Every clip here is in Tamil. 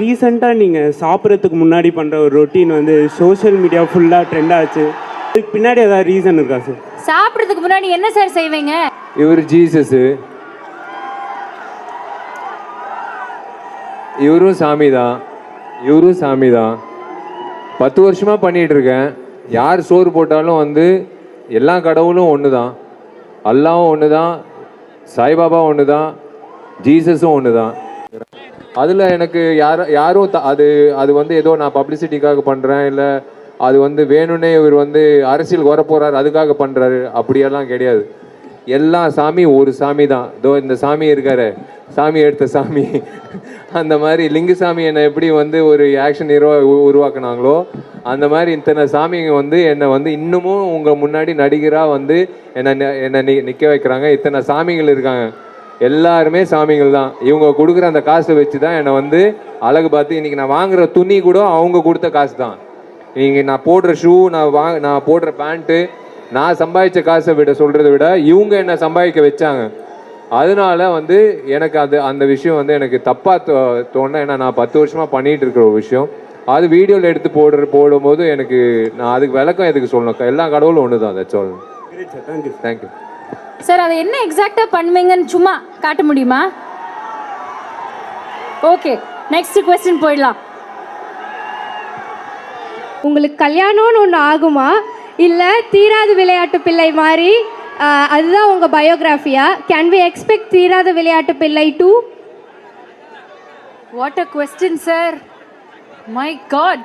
ரீசெண்டாக நீங்கள் சாப்பிட்றதுக்கு முன்னாடி பண்ணுற ஒரு ரொட்டீன் வந்து சோஷியல் மீடியா ஃபுல்லாக ட்ரெண்ட் ஆச்சு. இதுக்கு பின்னாடி ஏதாவது ரீசன் இருக்கா சார் சாப்பிட்றதுக்கு முன்னாடி என்ன சார் செய்வீங்க? இவர் ஜீசஸு இவரும் சாமி தான். இவரும் சாமி தான். பத்து வருஷமாக பண்ணிகிட்டு இருக்கேன். யார் சோறு போட்டாலும் வந்து எல்லா கடவுளும் ஒன்று தான். அல்லாவும் ஒன்று தான். சாய்பாபா ஒன்று தான். ஜீசஸும் ஒன்று தான். அதில் எனக்கு யார் யாரும் த- அது அது வந்து ஏதோ நான் பப்ளிசிட்டிக்காக பண்ணுறேன் இல்லை அது வந்து வேணும்னே இவர் வந்து அரசியல் வர போகிறார் அதுக்காக பண்ணுறாரு அப்படியெல்லாம் கிடையாது. எல்லா சாமி ஒரு சாமி தான். இதோ இந்த சாமி இருக்காரு. சாமி எடுத்த சாமி. அந்த மாதிரி லிங்குசாமி என்னை எப்படி வந்து ஒரு ஆக்ஷன் ஹீரோ உருவாக்குனாங்களோ அந்த மாதிரி இத்தனை சாமிங்க வந்து என்னை வந்து இன்னமும் உங்கள் முன்னாடி நடிகராக வந்து என்னை என்னை நி நிற்க வைக்கிறாங்க. இத்தனை சாமிகள் இருக்காங்க. எல்லாருமே சாமிகள் தான். இவங்க கொடுக்குற அந்த காசை வச்சு தான் என்னை வந்து அழகு பார்த்து இன்னைக்கு நான் வாங்குற துணி கூட அவங்க கொடுத்த காசு தான். நீங்க நான் போடுற ஷூ நான் வா நான் போடுற பேண்ட்டு நான் சம்பாதிச்ச காசை விட சொல்றதை விட இவங்க என்னை சம்பாதிக்க வச்சாங்க. அதனால வந்து எனக்கு அது அந்த விஷயம் வந்து எனக்கு தப்பா தோ தோணல ஏன்னா நான் பத்து வருஷமா பண்ணிட்டு இருக்கிற ஒரு விஷயம். அது வீடியோவில் எடுத்து போடுற போடும்போது எனக்கு நான் அதுக்கு விளக்கம் எதுக்கு சொல்லணும்? எல்லா கடவுளும் ஒன்று தான் சார் தேங்க்யூ தேங்க்யூ சார் அதை என்ன எக்ஸாக்டாக பண்ணுவீங்கன்னு சும்மா காட்ட முடியுமா? ஓகே நெக்ஸ்ட் கொஸ்டின் போயிடலாம். உங்களுக்கு கல்யாணம்னு ஒன்று ஆகுமா? இல்லை தீராத விளையாட்டு பிள்ளை மாதிரி அதுதான் உங்கள் பயோகிராஃபியா கேன் வி எக்ஸ்பெக்ட் தீராத விளையாட்டு பிள்ளை to what a question sir my god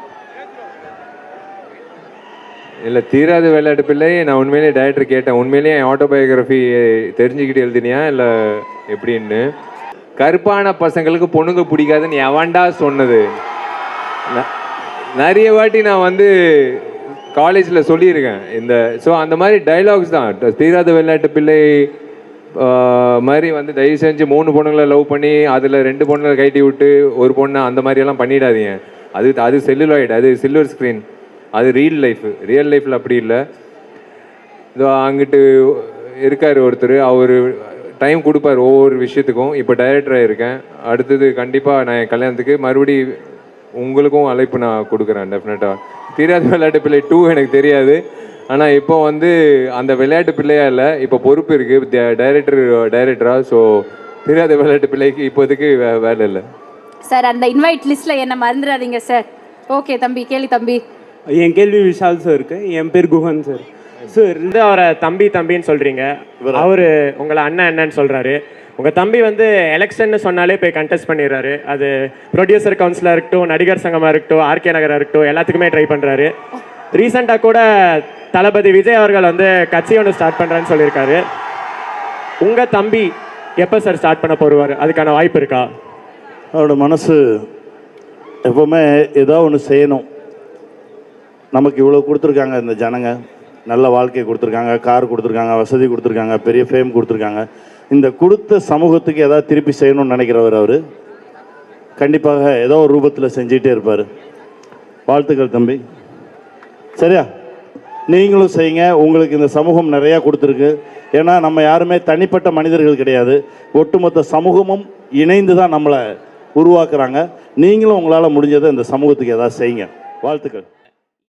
இல்லை தீராத விளையாட்டு பிள்ளை நான் உண்மையிலேயே டைரக்டர் கேட்டேன். உண்மையிலேயே என் ஆட்டோபயோகிராஃபி தெரிஞ்சுக்கிட்டு எழுதினியா இல்லை எப்படின்னு? கருப்பான பசங்களுக்கு பொண்ணுங்க பிடிக்காதுன்னு எவன்டா சொன்னது. ந- நிறைய வாட்டி நான் வந்து காலேஜில் சொல்லியிருக்கேன். இந்த ஸோ அந்த மாதிரி டைலாக்ஸ் தான். தீராத விளையாட்டு பிள்ளை மாதிரி வந்து தயவு செஞ்சு மூணு பொண்ணுங்களை லவ் பண்ணி அதில் ரெண்டு பொண்ணுங்களை கட்டி விட்டு ஒரு பொண்ணை அந்த மாதிரியெல்லாம் பண்ணிடாதீங்க. அது அது செல்லுலாய்டு அது சில்வர் ஸ்க்ரீன் அது ரியல் லைஃப் ரியல் லைஃப்பில் அப்படி இல்லை. இதோ அங்கிட்டு இருக்கார் ஒருத்தர். அவர் டைம் கொடுப்பார் ஒவ்வொரு விஷயத்துக்கும். இப்போ டைரக்டராக இருக்கேன் அடுத்தது கண்டிப்பாக நான் என் கல்யாணத்துக்கு மறுபடி உங்களுக்கும் அழைப்பு நான் கொடுக்குறேன் டெஃபினட்டாக தெரியாத விளையாட்டு பிள்ளை டூ எனக்கு தெரியாது. ஆனால் இப்போ வந்து அந்த விளையாட்டு பிள்ளையாக இல்லை. இப்போ பொறுப்பு இருக்குது டைரக்டர் டைரக்டராக ஸோ தெரியாத விளையாட்டு பிள்ளைக்கு இப்போதைக்கு வே வேலை இல்லை. சார் அந்த இன்வைட் லிஸ்ட்டில் என்ன மறந்துடாதீங்க சார் ஓகே தம்பி கேளு தம்பி. என் கேள்வி விஷால் சார் இருக்கு. என் பேர் குஹன் சார் சார் வந்து அவரை தம்பி தம்பின்னு சொல்றீங்க. அவரு உங்களை அண்ணன் அண்ணன்னு சொல்றாரு. உங்க தம்பி வந்து எலெக்ஷன் சொன்னாலே போய் கண்டெஸ்ட் பண்ணிடுறாரு. அது ப்ரொடியூசர் கவுன்சிலாக இருக்கட்டும் நடிகர் சங்கமா இருக்கட்டும் ஆர்கே நகரா இருக்கட்டும் எல்லாத்துக்குமே ட்ரை பண்றாரு. ரீசெண்டாக கூட தளபதி விஜய் அவர்கள் வந்து கட்சி ஒன்று ஸ்டார்ட் பண்றேன்னு சொல்லியிருக்காரு. உங்க தம்பி எப்போ சார் ஸ்டார்ட் பண்ண போடுவார் அதுக்கான வாய்ப்பு இருக்கா? அவரோட மனசு எப்போவுமே ஏதோ ஒன்று செய்யணும். நமக்கு இவ்வளோ கொடுத்துருக்காங்க இந்த ஜனங்க. நல்ல வாழ்க்கை கொடுத்துருக்காங்க கார் கொடுத்துருக்காங்க வசதி கொடுத்துருக்காங்க பெரிய ஃபேம் கொடுத்துருக்காங்க. இந்த கொடுத்த சமூகத்துக்கு ஏதாவது திருப்பி செய்யணும்னு நினைக்கிறவர் அவர்? கண்டிப்பாக ஏதோ ஒரு ரூபத்தில் செஞ்சுக்கிட்டே இருப்பார். வாழ்த்துக்கள் தம்பி. சரியா? நீங்களும் செய்யுங்க. உங்களுக்கு இந்த சமூகம் நிறையா கொடுத்துருக்கு. ஏன்னா நம்ம யாருமே தனிப்பட்ட மனிதர்கள் கிடையாது. ஒட்டுமொத்த சமூகமும் இணைந்து தான் நம்மளை உருவாக்குறாங்க. நீங்களும் உங்களால் முடிஞ்சதை இந்த சமூகத்துக்கு ஏதாவது செய்யுங்க. வாழ்த்துக்கள்.